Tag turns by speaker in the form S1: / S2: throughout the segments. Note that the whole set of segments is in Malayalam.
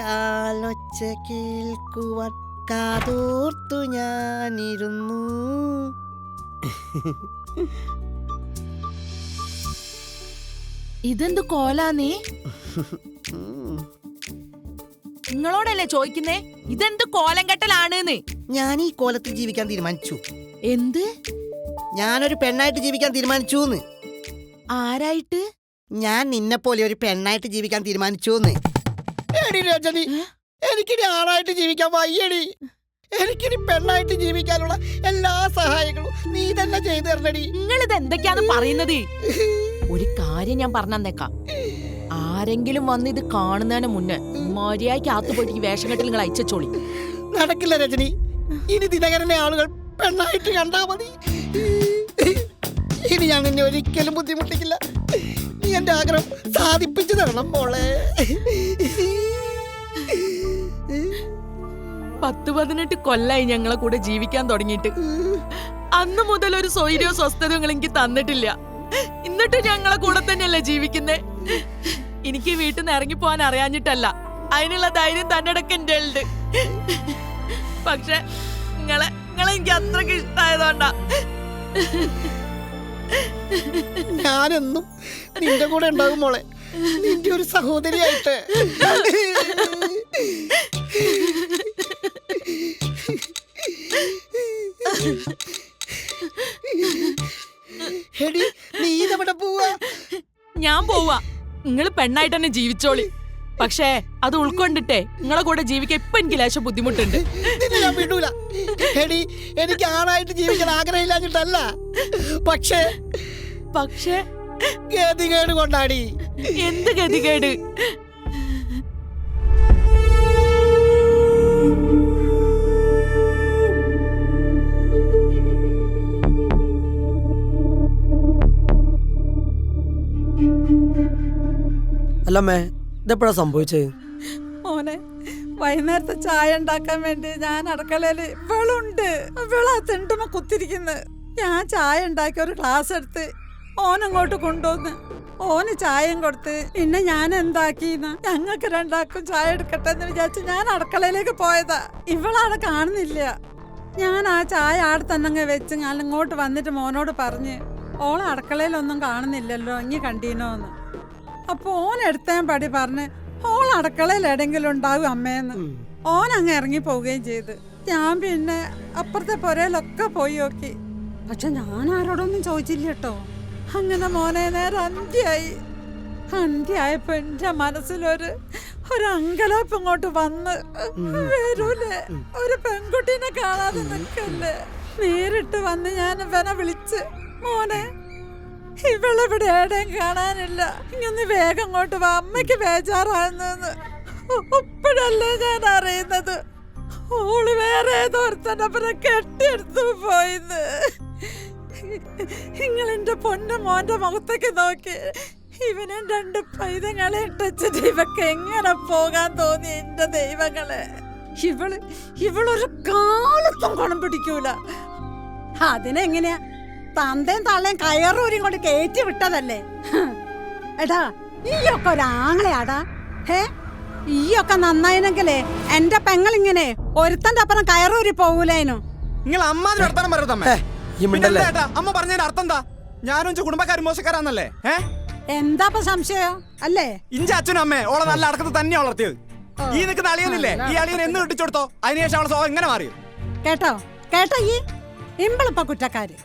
S1: കാലൊച്ച കേൾക്കുവാൻ കാതോർത്തു ഞാനിരുന്നു.
S2: ഇതെന്ത് കോലാ നീ. നിങ്ങളോടല്ലേ ചോദിക്കുന്നേ? ഇതെന്ത് കോലം കെട്ടലാണ്
S1: ഞാൻ ഈ കോലത്തിൽ ജീവിക്കാൻ തീരുമാനിച്ചു.
S2: എന്ത്?
S1: ഞാനൊരു പെണ്ണായിട്ട് ജീവിക്കാൻ തീരുമാനിച്ചു
S2: ആരായിട്ട്?
S1: ഞാൻ നിന്നെ പോലെ ഒരു പെണ്ണായിട്ട് ജീവിക്കാൻ തീരുമാനിച്ചു എടി രജനി? എനിക്കിനി ആണായിട്ട് ജീവിക്കാൻ വയ്യടി. എനിക്കിനി പെണ്ണായിട്ട് ജീവിക്കാനുള്ള എല്ലാ സഹായങ്ങളും നീ തന്നെ ചെയ്തു തരണടി.
S2: നിങ്ങൾ ഇത് എന്തൊക്കെയാണ് പറയുന്നത്? ഒരു കാര്യം ഞാൻ പറഞ്ഞേക്കാം ആരെങ്കിലും വന്ന് ഇത് കാണുന്നതിന് മുന്നേ മര്യാദയ്ക്ക് അകത്ത് പോയിട്ട് ഈ വേഷം കെട്ടിൽ നിങ്ങൾ അയച്ചോളി
S1: നടക്കില്ല രജനി. ഇനി ദിനകരനെ ആളുകൾ പെണ്ണായിട്ട് കണ്ടാ മതി. ഇനി ഞാൻ നിന്നെ ഒരിക്കലും ബുദ്ധിമുട്ടിക്കില്ല. നീ എന്റെ ആഗ്രഹം സാധിപ്പിച്ചു തരണം മോളെ.
S2: പത്ത് പതിനെട്ട് കൊല്ലായി ഞങ്ങളെ കൂടെ ജീവിക്കാൻ തുടങ്ങിയിട്ട്. അന്ന് മുതൽ ഒരു സ്വൈര്യോ സ്വസ്ഥതയോ നിങ്ങൾ എനിക്ക് തന്നിട്ടില്ല. എന്നിട്ട് ഞങ്ങളെ കൂടെ തന്നെയല്ലേ ജീവിക്കുന്നേ? എനിക്ക് വീട്ടിൽ നിന്ന് ഇറങ്ങി പോകാൻ അറിയാഞ്ഞിട്ടല്ല. അതിനുള്ള ധൈര്യം തന്നെ എന്റെ ഉണ്ട് പക്ഷെ നിങ്ങളെ നിങ്ങളെ എനിക്ക് അത്രയ്ക്ക് ഇഷ്ടമായതുകൊണ്ടാ
S1: ഞാനെന്നും നിന്റെ കൂടെ ഉണ്ടാകും മോളെ. നിന്റെ ഒരു സഹോദരിയായിട്ട്. എടി നീ പോവാ?
S2: ഞാൻ പോവാ. നിങ്ങൾ പെണ്ണായിട്ട് തന്നെ ജീവിച്ചോളി. പക്ഷേ അത് ഉൾക്കൊണ്ടിട്ടേ നിങ്ങളെ കൂടെ ജീവിക്കാൻ ഇപ്പൊ എനിക്ക് ലേശം ബുദ്ധിമുട്ടുണ്ട്.
S1: ഞാൻ വിടൂല എടി എനിക്ക് ആണായിട്ട് ജീവിക്കാൻ ആഗ്രഹമില്ലാഞ്ഞിട്ടല്ല. പക്ഷേ
S2: പക്ഷേ
S1: ഗതികേട് കൊണ്ടാടി.
S2: എന്ത് ഗതികേട്?
S3: അല്ലമ്മേ ഇതെപ്പോഴാ സംഭവിച്ചത്
S4: മോനെ വൈകുന്നേരത്തെ ചായ ഉണ്ടാക്കാൻ വേണ്ടി ഞാൻ അടുക്കളയിൽ വെളുണ്ട് തിണ്ടുമ്പോ കുത്തിരിക്കുന്നു. ഞാൻ ചായ ഉണ്ടാക്കി ഒരു ഗ്ലാസ് എടുത്ത് ഓനങ്ങോട്ട് കൊണ്ടുവന്ന് ഓന് ചായയും കൊടുത്ത് പിന്നെ ഞാൻ എന്താക്കിന്ന്? ഞങ്ങൾക്ക് രണ്ടാക്കും ചായ എടുക്കട്ടെ എന്ന് വിചാരിച്ച് ഞാൻ അടുക്കളയിലേക്ക് പോയതാ. ഇവളവിടെ കാണുന്നില്ല. ഞാൻ ആ ചായ ആട് തന്നെ വെച്ച് ഞാൻ ഇങ്ങോട്ട് വന്നിട്ട് മോനോട് പറഞ്ഞ് ഓളെ അടുക്കളയിലൊന്നും കാണുന്നില്ലല്ലോ ഇനി കണ്ടീനോന്ന്. അപ്പൊ ഓൻ എടുത്താൻ പടി പറഞ്ഞ് ഓൾ അടുക്കളയിൽ എവിടെങ്കിലും ഉണ്ടാവും അമ്മേന്ന്. ഓൻ അങ്ങ് ഇറങ്ങി പോവുകയും ചെയ്ത്. ഞാൻ പിന്നെ അപ്പുറത്തെ പുരയിലൊക്കെ പോയി നോക്കി. പക്ഷെ ഞാൻ ആരോടൊന്നും ചോദിച്ചില്ല കേട്ടോ അങ്ങനെ മോനെ നേരെ അന്ത്യായി അന്ത്യായപ്പോ എന്റെ മനസ്സിലൊരു ഒരു അങ്കലാപ്പ് ഇങ്ങോട്ട് വന്ന്. വരൂലേ ഒരു പെൺകുട്ടീനെ കാണാതെ നിൽക്കല്ലേ. നേരിട്ട് വന്ന് ഞാൻ ഇവനെ വിളിച്ച് മോനെ ഇവളെവിടെ? എവിടെയും കാണാനില്ല. ഇങ്ങനെ വേഗം അങ്ങോട്ട് വാ. അമ്മയ്ക്ക് ബേജാറാകുന്നെന്ന് ഇപ്പോഴല്ലേ ഞാൻ അറിയുന്നത്. ഓൾ വേറെ ഏതോർത്തനപ്പനെ കെട്ടിയെടുത്തു പോയിന്ന്. നിങ്ങളെന്റെ പൊന്ന മോന്റെ മുഖത്തേക്ക് നോക്കി. ഇവനും രണ്ട് പൈതങ്ങളെ ഇട്ടിച്ചിട്ട് ഇവക്ക് എങ്ങനെ പോകാൻ തോന്നി എന്റെ ദൈവങ്ങളെ? ഇവൾ ഇവളൊരു കാലത്തും ഗുണം പിടിക്കൂല അതിനെങ്ങനെയാ തന്തയും തള്ളയും കയറൂരും കൊണ്ട് കയറ്റി വിട്ടതല്ലേ? എടാ ഈയൊക്കെ ഒരാങ്ങളെയാടാ ഹേ ഈയൊക്കെ നന്നായിനെങ്കിലേ എന്റെ പെങ്ങളിങ്ങനെ ഒരുത്തന്റെ അപ്പുറം കയറൂരി പോകൂലേനു
S5: നിങ്ങൾ അമ്മാതിരി വർത്താനം പറയരുത് അമ്മ.
S3: ഈ മിണ്ടല്ലേ?
S5: അമ്മ പറഞ്ഞതിന്റെ അർത്ഥം എന്താ? ഞാനും കുടുംബക്കാരും മോശക്കാരാന്നല്ലേ? ഏ
S4: എന്താ ഇപ്പൊ സംശയം? അല്ലേ?
S5: ഇഞ്ച അച്ഛനും അമ്മേ ഓളെ നല്ല അടക്കത്ത് തന്നെ വളർത്തിയത്. ഈ നിൽക്കുന്ന അളിയനില്ലേ ഈ അളിയൻ എന്ന് കെട്ടിച്ചെടുത്തോ അതിനുശേഷം അവളെ സ്വഭാവം എങ്ങനെ മാറിയോ?
S4: കേട്ടോ? കേട്ടോ ഈ? ഇമ്പളിപ്പ കുറ്റക്കാര്.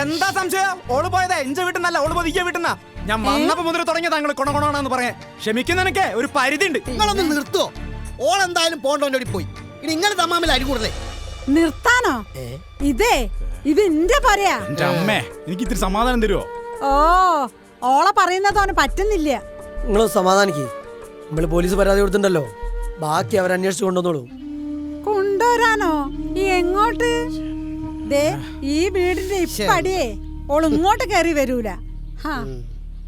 S5: എന്താ സംശയം? ഓൾ പോയതേ. എന്റെ വീട്ടിന്നല്ല ഓൾ പോയി വീട്ടിന്നാ ഞാൻ വന്നപ്പോ മുതൽ തുടങ്ങിയ താങ്കൾ കൊണകൊണാണെന്ന് പറയാൻ. ക്ഷമിക്കുന്നതിനൊക്കെ ഒരു പരിധി ഉണ്ട്
S1: നിങ്ങളൊന്ന് നിർത്തുവോ പോണ്ടോന്റെ ഓടി പോയി. ഇനി ഇങ്ങനെ തമ്മാമിൽ അരി കൂടുതലേ.
S4: നിർത്താനോ? ഇതേ ഇത് എന്റെ പറയാ
S5: എന്റെ അമ്മേ എനിക്ക് ഇത്തിരി സമാധാനം തരുമോ
S4: ഓ ഓളെ പറയുന്നത് അവന് പറ്റുന്നില്ല.
S3: നിങ്ങൾ സമാധാനിക്ക്. നമ്മൾ പോലീസ് പരാതി കൊടുത്തിട്ടുണ്ടല്ലോ. ബാക്കി അവർ അന്വേഷിച്ച് കൊണ്ടുവന്നോളൂ.
S4: കൊണ്ടുവരാനോ? ഈ എങ്ങോട്ട്? ദേ ഈ വീടിന്റെ ഇപ്പടിയേ ഓൾ ഇങ്ങോട്ട് കയറി വരൂല. ഹാ.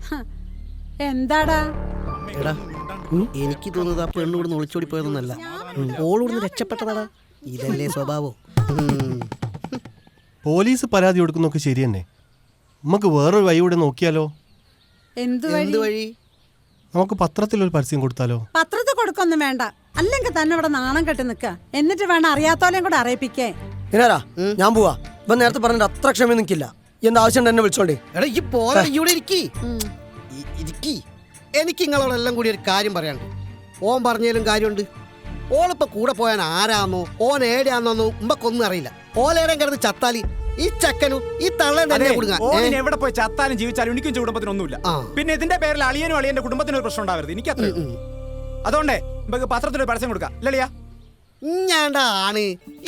S4: ഹ. എന്താടാ?
S1: എടാ എനിക്ക് തോന്നുന്നത് ആ പെണ്ണ് ഇവിടുന്ന് ഒളിച്ചോടി പോയതൊന്നല്ല ഓളിവിടുന്ന് രക്ഷപ്പെട്ടതാടാ. ഇതല്ലേ സ്വഭാവം. ഉം.
S6: പോലീസ് പരാതി കൊടുക്കുന്നൊക്കെ ശരി തന്നെ നമുക്ക് വേറൊരു വഴി കൂടെ നോക്കിയാലോ?
S4: എന്ത്
S1: എന്ത്
S4: വഴി?
S6: നമുക്ക് പത്രത്തിൽ ഒരു പരസ്യം കൊടുത്താലോ?
S4: പത്രത്തിൽ കൊടുക്കൊന്നും വേണ്ട. അല്ലെങ്കിൽ തന്നെ ഇവിടെ നാണം കെട്ടി നിക്ക. എന്നിട്ട് വേണം അറിയാത്തോലെയും കൂടെ അറിയിപ്പിക്കേ.
S3: ഇനാരാ ഞാൻ പോവാ. ഇപ്പൊ നേരത്തെ പറഞ്ഞിട്ട് അത്ര ക്ഷമ നിൽക്കില്ല എന്താ ആവശ്യം എന്നെ വിളിച്ചോണ്ടേ
S1: എടാ ഈ പോരാ ഇവിടെ ഇരിക്കി. ഇരിക്കി. എനിക്ക് നിങ്ങളോടെല്ലാം കൂടി ഒരു കാര്യം പറയാനുണ്ട്. ഓൻ പറഞ്ഞാലും കാര്യമുണ്ട്. ഓളിപ്പോ കൂടെ പോയാൻ ആരാന്നോ ഓൻ ഏടാന്നോന്നോ ഉമ്പക്കൊന്നും അറിയില്ല. ഓലേടം കിടന്ന് ചത്താലി ഈ ചക്കനും ഈ തള്ളേം തന്നെ
S5: അതെ,
S1: കൊടുങ്ങ
S5: എവിടെ പോയി ചത്താലും ജീവിച്ചാലും എനിക്കും കുടുംബത്തിനൊന്നുമില്ല. പിന്നെ ഇതിന്റെ പേരിൽ അളിയനും അളിയന്റെ കുടുംബത്തിന് ഒരു പ്രശ്നം ഉണ്ടാവരുത്. എനിക്ക് അത്ര അതുകൊണ്ടേ നമുക്ക് പത്രത്തിൽ പരസ്യം കൊടുക്കാം. ലളിയ
S1: ഞാണ്ടാ ആണ്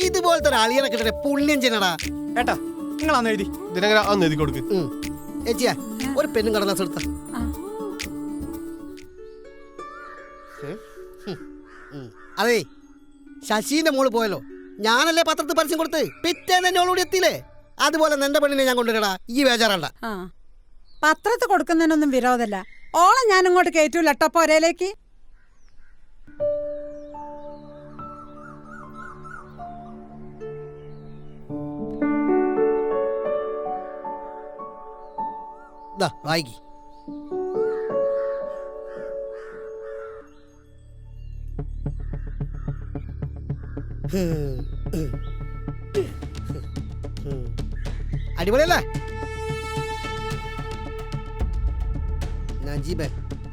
S1: ഇതുപോലത്തെ ഒരു അളിയനെ കിട്ടട്ടെ പുണ്യം ചെയ്യണടാ.
S5: ഏട്ടാ നിങ്ങളാന്ന് എഴുതി.
S6: ദിനകര അന്ന് എഴുതി കൊടുക്ക്.
S1: ഏച്ചിയ ഒരു പെണ്ണും കടലാസ് എടുത്ത. അതെ ശശീന്റെ മോൾ പോയല്ലോ. ഞാനല്ലേ പത്രത്തിൽ പരസ്യം കൊടുത്ത് പിറ്റേന്ന് എന്നെ ഓളോട് എത്തിയില്ലേ? അതുപോലെ നിന്റെ പെണ്ണിനെ ഞാൻ കൊണ്ടുവരടാ. ഈ ബേജാറണ്ട.
S4: ആ. പത്രത്തിൽ കൊടുക്കുന്നതിനൊന്നും വിരോധല്ല ഓളെ ഞാൻ ഇങ്ങോട്ട് കയറ്റൂല പോരയിലേക്ക്
S1: വായിക്കി. അടിപൊളിയല്ലേ? നജീബ്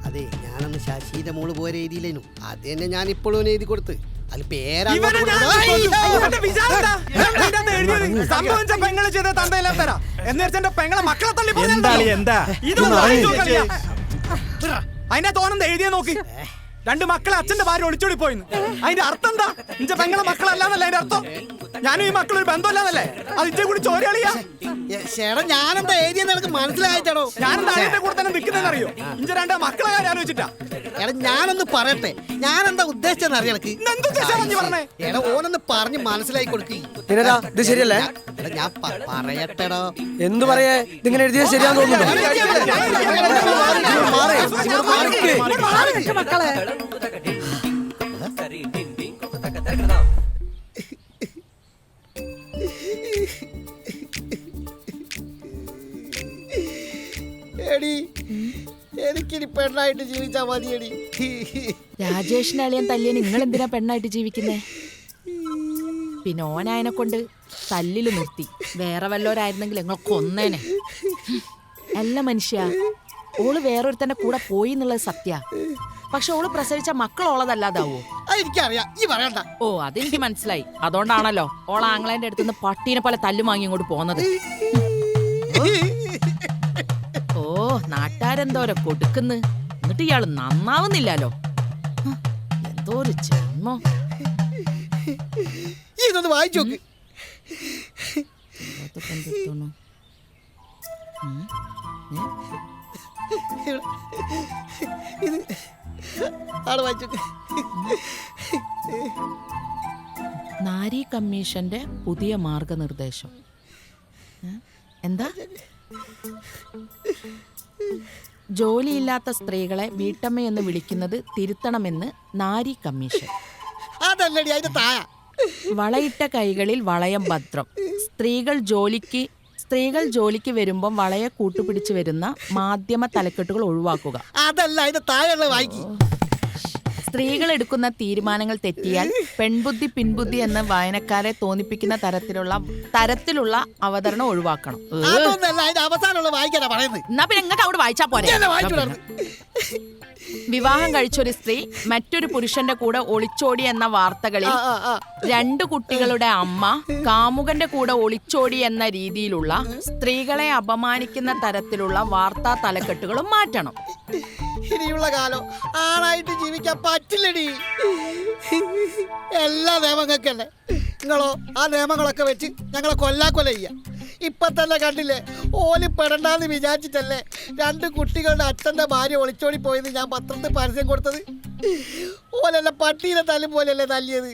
S1: അതെ ഞാനന്ന് ശശീന്റെ മോൾ പോയ രീതിയിലേനു. അത് തന്നെ ഞാൻ ഇപ്പോഴും എഴുതി കൊടുത്ത് അതിൽ പേരാ
S5: ഇവനെ ഞാൻ കൊല്ലും. ഇവന്റെ വിചാരം എന്താ? ഇതിനകത്ത് എഴുതിയത്? പെങ്ങൾ ചെയ്ത തന്തയില്ലാത്ത തരാ. എന്ന് വെച്ച് പെങ്ങളെ മക്കളെ തള്ളി
S7: എന്താ
S5: എന്താ?
S7: എന്താ?
S5: ഇതൊന്നും ആലോചിച്ച് നോക്കണില്ല. അതിന്റെ തോന്നുന്നത് എഴുതിയ നോക്കി. രണ്ട് മക്കളെ അച്ഛന്റെ ഭാര്യ ഒളിച്ചോടി പോയിന്ന്. അതിന്റെ അർത്ഥം എന്താ? ഇഞ്ച പെങ്ങളെ മക്കളല്ലാന്നല്ലേ അതിന്റെ അർത്ഥം? ഞാനും ഈ മക്കളൊരു ബന്ധമല്ലാന്നല്ലേ അത് ഇഞ്ചെ കൂടി ചോരളിയാ
S1: ചേട്ടാ ഞാനെന്താ എഴുതിയെന്ന് എനിക്ക് മനസ്സിലായിട്ടാണോ
S5: ഞാനെന്താ അതിന്റെ കൂടെ തന്നെ നിൽക്കുന്നതെന്ന് അറിയോ ഇഞ്ച രണ്ട് മക്കളെ കാര്യം ആലോചിച്ചിട്ടാ.
S1: എടാ ഞാനൊന്ന് പറയട്ടെ എന്താ ഉദ്ദേശിച്ചെന്ന് അറിയണക്ക്? എടാ ഓനൊന്ന് പറഞ്ഞ് മനസ്സിലായി കൊടുക്ക്
S3: ഇത് ശരിയല്ലേ
S1: എടാ ഞാൻ പ- പറയട്ടെടാ
S3: എന്ത് പറയേ ഇതിങ്ങനെ എഴുതിയത് ശരിയാന്ന്
S4: തോന്നുന്നു മക്കളെ
S1: എടി എനിക്കിനി പെണ്ണായിട്ട് ജീവിച്ചാ മതിയടി.
S2: രാജേഷിന്റെ അളിയൻ തല്ലിയ നിങ്ങൾ എന്തിനാ പെണ്ണായിട്ട് ജീവിക്കുന്നേ? പിന്നെ ഓനായനെ കൊണ്ട് തല്ലിൽ നിർത്തി. വേറെ വല്ലവരായിരുന്നെങ്കിൽ ഞങ്ങൾ കൊന്നേനെ. അല്ല മനുഷ്യ ഓൾ വേറൊരുത്തന്റെ കൂടെ പോയി എന്നുള്ളത് സത്യ. പക്ഷെ ഓൾ പ്രസവിച്ച മക്കൾ ഓളതല്ലാതാവോ?
S1: എനിക്കറിയാം. ഈ പറയണ്ട.
S2: ഓ അതെനിക്ക് മനസ്സിലായി. അതുകൊണ്ടാണല്ലോ ഓള ആംഗ്ലേന്റെ അടുത്തുനിന്ന് പട്ടീനെ പോലെ തല്ലു വാങ്ങി ഇങ്ങോട്ട് പോന്നത്. നാട്ടാരെന്തോരെ കൊടുക്കുന്ന്. എന്നിട്ട് ഇയാൾ നന്നാവുന്നില്ലല്ലോ. എന്തോ ഒരു ജന്മോ.
S1: ഇതൊന്ന് വായിച്ചു നോക്ക്.
S2: ഇതൊക്കെ എന്തെത്തോന്നു? ഉം, ഏ?
S1: ഇത് ആടെ വായിച്ചു
S2: നാരി കമ്മീഷന്റെ പുതിയ മാർഗനിർദ്ദേശം. എന്താ? ജോലിയില്ലാത്ത സ്ത്രീകളെ വീട്ടമ്മയെന്ന് വിളിക്കുന്നത് തിരുത്തണമെന്ന് നാരി കമ്മീഷൻ.
S1: അതല്ലടി അതിന്റെ താഴ.
S2: വളയിട്ട കൈകളിൽ വളയം ഭദ്രം. സ്ത്രീകൾ ജോലിക്ക് സ്ത്രീകൾ ജോലിക്ക് വരുമ്പം വളയെ കൂട്ടുപിടിച്ചു വരുന്ന മാധ്യമ തലക്കെട്ടുകൾ ഒഴിവാക്കുക.
S1: അതല്ല അതിന്റെ താഴെ വായിക്കി.
S2: സ്ത്രീകൾ എടുക്കുന്ന തീരുമാനങ്ങൾ തെറ്റിയാൽ പെൺബുദ്ധി പിൻബുദ്ധി എന്ന് വായനക്കാരെ തോന്നിപ്പിക്കുന്ന തരത്തിലുള്ള തരത്തിലുള്ള അവതരണം ഒഴിവാക്കണം. ഏ,
S1: അതൊന്നല്ല അതിന്റെ അവസാനമുള്ള വായിക്കാനാ പറയുന്നത്.
S2: എന്നാ പിന്നെ നിങ്ങൾക്ക് അവിടെ വായിച്ചാ പോരെ. വിവാഹം കഴിച്ചൊരു സ്ത്രീ മറ്റൊരു പുരുഷന്റെ കൂടെ ഒളിച്ചോടി എന്ന വാർത്തകളിൽ. രണ്ടു കുട്ടികളുടെ അമ്മ കാമുകന്റെ കൂടെ ഒളിച്ചോടി എന്ന രീതിയിലുള്ള സ്ത്രീകളെ അപമാനിക്കുന്ന തരത്തിലുള്ള വാർത്താ തലക്കെട്ടുകളും മാറ്റണം.
S1: ഇനിയുള്ള കാലം ആണായിട്ട് ജീവിക്കാൻ പറ്റില്ലടി. എല്ലാ നിയമങ്ങൾക്കല്ലേ? നിങ്ങളോ ആ നിയമങ്ങളൊക്കെ വെച്ച് ഞങ്ങളെ കൊല്ലാക്കൊല ചെയ്യാം ഇപ്പൊ തന്നെ കണ്ടില്ലേ? ഓൽ പെടണ്ടാന്ന് വിചാരിച്ചിട്ടല്ലേ രണ്ട് കുട്ടികളുടെ അച്ഛന്റെ ഭാര്യ ഒളിച്ചോടി പോയത് ഞാൻ പത്രത്തിൽ പരസ്യം കൊടുത്തത്? ഓലല്ല പട്ടീനെ തല്ലും പോലെയല്ലേ തല്ലിയത്?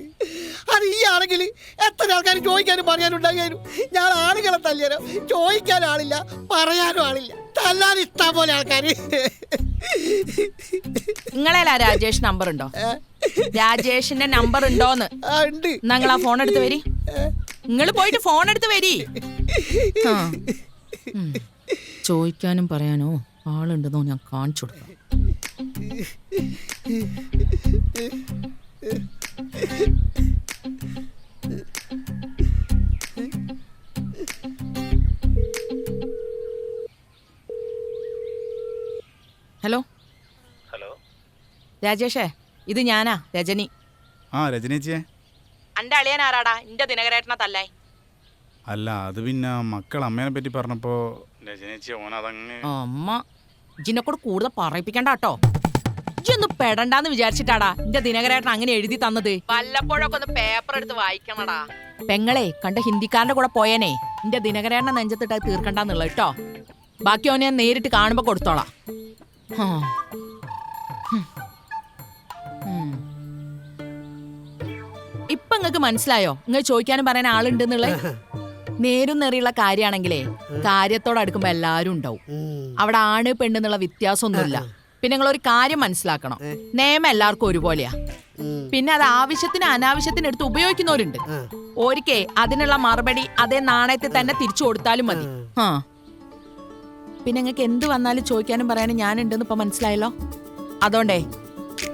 S1: അത് ഈ ആണെങ്കിൽ എത്ര ആൾക്കാർ ചോദിക്കാനും പറയാനും ഉണ്ടാകാനും ഞാൻ ആളുകളെ തല്ലിയാലോ? ചോദിക്കാനും ആളില്ല പറയാനും ആളില്ല. തല്ലാൻ ഇഷ്ടം പോലെ ആൾക്കാർ
S2: നിങ്ങളേലാ രാജേഷ് നമ്പർ ഉണ്ടോ? രാജേഷിന്റെ നമ്പർ ഉണ്ടോന്ന്? നിങ്ങൾ ആ ഫോൺ എടുത്ത് വരി. നിങ്ങൾ പോയിട്ട് ഫോൺ എടുത്ത് വരി. ചോദിക്കാനും പറയാനോ ആളുണ്ടെന്നോ ഞാൻ കാണിച്ചു കൊടുക്കാം. ഹലോ? ഹലോ? രാജേഷേ ഇത് ഞാനാ രജനി.
S7: ആ രജനേച്ചിയെ.
S2: അന്റെ അളിയൻ ആരാടാ? ഇന്റെ ദിനകരേട്ടനെ തല്ലേ
S7: അല്ല അത് പിന്നെ മക്കൾ അമ്മേനെ പറ്റി പറഞ്ഞപ്പോ രജനേച്ചി ഓനതങ്ങ്
S2: അമ്മ ഇജിനെ കൂടെ കൂടുതൽ പറയിപ്പിക്കണ്ട കേട്ടോ ഇജൊന്ന് പെടണ്ടാന്ന് വിചാരിച്ചിട്ടാടാ എന്റെ ദിനകരേട്ടൻ അങ്ങനെ എഴുതി തന്നത്. വല്ലപ്പോഴൊക്കെ ഒന്ന് പേപ്പർ എടുത്ത് വായിക്കണടാ. പെങ്ങളെ കണ്ട ഹിന്ദിക്കാരന്റെ കൂടെ പോയേനെ. എന്റെ ദിനകരേട്ടനെ നെഞ്ചത്തിട്ട് തീർക്കണ്ടെന്നുള്ള കേട്ടോ ബാക്കി ഓനെ ഞാൻ നേരിട്ട് കാണുമ്പോ കൊടുത്തോളാം. ഇപ്പൊ നിങ്ങക്ക് മനസ്സിലായോ? നിങ്ങൾ ചോദിക്കാനും പറയാൻ ആളുണ്ടെന്നുള്ളത്? നേരും നേറിയുള്ള കാര്യമാണെങ്കിലേ കാര്യത്തോട് അടുക്കുമ്പോ എല്ലാരും ഉണ്ടാവും. അവിടെ ആണ് പെണ്ണെന്നുള്ള വ്യത്യാസമൊന്നുമില്ല. പിന്നെ നിങ്ങൾ ഒരു കാര്യം മനസ്സിലാക്കണം. നിയമം എല്ലാവർക്കും ഒരുപോലെയാ. പിന്നെ അത് ആവശ്യത്തിന് അനാവശ്യത്തിന് എടുത്ത് ഉപയോഗിക്കുന്നവരുണ്ട്. ഓരിക്കേ അതിനുള്ള മറുപടി അതേ നാണയത്തിൽ തന്നെ തിരിച്ചു കൊടുത്താലും മതി. ആ. പിന്നെ നിങ്ങൾക്ക് എന്ത് വന്നാലും ചോദിക്കാനും പറയാനും ഞാനുണ്ടെന്ന് ഇപ്പൊ മനസ്സിലായല്ലോ? അതുകൊണ്ടേ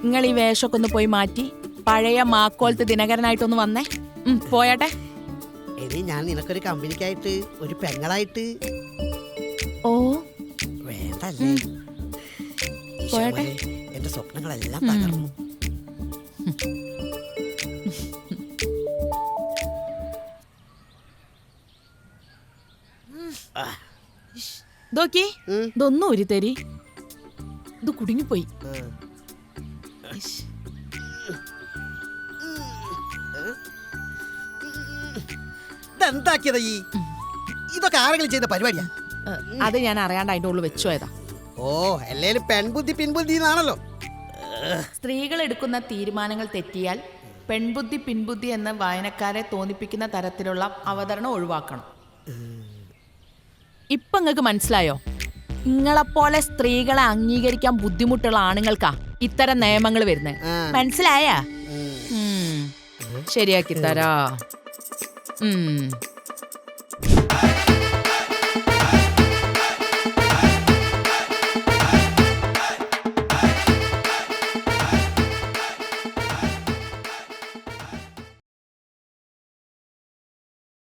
S2: നിങ്ങൾ ഈ വേഷമൊക്കെ ഒന്ന് പോയി മാറ്റി പഴയ മാക്കോലത്ത് ദിനകരനായിട്ടൊന്ന് വന്നേ. പോയാട്ടെ.
S1: ഇനി ഞാൻ നിനക്കൊരു കമ്പനിക്കായിട്ട് ഒരു പെങ്ങളായിട്ട്.
S2: ഓ.
S1: വേണ്ടല്ലേ?
S2: പോയട്ടെ.
S1: എന്റെ സ്വപ്നങ്ങളെല്ലാം തകർന്നു.
S2: ഇതൊക്കെ
S1: ഉം.
S2: ഇതൊന്നും ഒരു തരി ഇത് കുടുങ്ങിപ്പോയി.
S1: ഇതെന്താക്കിയതാ ഈ? ഇതൊക്കെ ആരെങ്കിലും ചെയ്ത പരിപാടിയാ?
S2: അത് ഞാൻ അറിയാണ്ട് അതിന്റെ ഉള്ളിൽ വെച്ചു പോയതാ.
S1: ഓ അല്ലേലും പെൺബുദ്ധി പിൻബുദ്ധി എന്നാണല്ലോ.
S2: സ്ത്രീകൾ എടുക്കുന്ന തീരുമാനങ്ങൾ തെറ്റിയാൽ പെൺബുദ്ധി പിൻബുദ്ധി എന്ന് വായനക്കാരെ തോന്നിപ്പിക്കുന്ന തരത്തിലുള്ള അവതരണം ഒഴിവാക്കണം. ഇപ്പൊ നിങ്ങൾക്ക് മനസ്സിലായോ? നിങ്ങളെപ്പോലെ സ്ത്രീകളെ അംഗീകരിക്കാൻ ബുദ്ധിമുട്ടുള്ള ആണുങ്ങൾക്കാ ഇത്തരം നിയമങ്ങൾ വരുന്നത് മനസ്സിലായാ. ശരിയാക്കി തരാ. ഉം